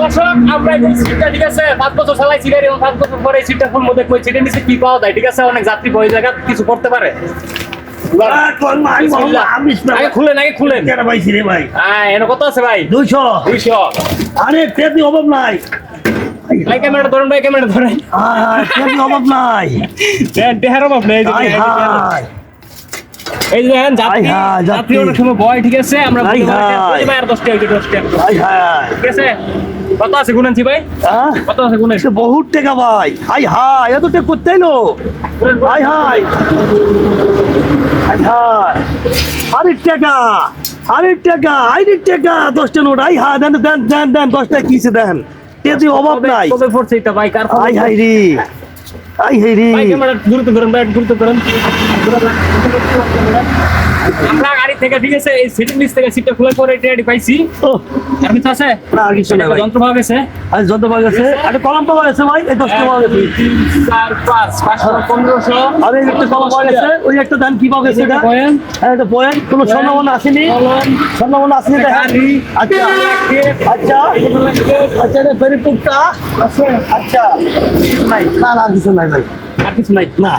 দর্শক আমরা এই সিটটা ঠিক আছে? পাঁচ বছর চালাইছি গাড়ি এবং পাঁচ বছর পরে সিটটা ফুল মধ্যে কই সিটের নিচে কি পাওয়া যায়? ঠিক আছে? অনেক যাত্রী বই জায়গা কিছু করতে পারে? খুলেন আগে খুলেন। ভাই? হ্যাঁ কত আছে ভাই? দুইশো। দুইশো। আরে তেতি অভাব নাই। ভাই ক্যামেরা ধরেন ভাই ক্যামেরা ধরেন। আয়, অভাব নাই। দেহের অভাব নেই এই যে দেখেন, যাত্রী যাত্রী। অনেক সময় বয় ঠিক আছে? আমরা বলি, ভাই আর ঠিক আছে? কত আছে গুনেনছি ভাই? কত আছে গুনেন? সে বহুত টাকা ভাই। হাই হাই এত টাকা করতে এলো হাই হাই হাই হাই আরে টাকা আরে টাকা আরে টাকা দশটা নোট আই হাই দেন দেন দেন দেন দশটা কিসে দেন? তেতি অভাব নাই। কবে পড়ছে এটা ভাই? কার আই হাই রে। আই হাই রে। ভাই ক্যামেরা গুরুত্ব করেন ভাই গুরুত্ব করেন। আমরা থেকে ঠিক আছে এই সিটের নিচ থেকে সিটটা খুলে পরে এটা রেডি পাইছি। আর কিছু আছে? না আর কিছু না যন্ত্র পাওয়া গেছে আজ যত পাওয়া গেছে আরে কলম পাওয়া গেছে ভাই এই দশটা পাওয়া গেছে তিন চার পাঁচ পাঁচশো পনেরোশো। আরে এই একটা কলম পাওয়া গেছে ওই একটা দান কি পাওয়া গেছে এটা পয়েন্ট হ্যাঁ এটা পয়েন্ট কোনো সম্ভাবনা আসেনি। সম্ভাবনা আসেনি দেখেন। আচ্ছা। আচ্ছা। আচ্ছা এটা ভেরি পুকটা আচ্ছা। নাই না না আর কিছু নাই ভাই। আর কিছু নাই? না।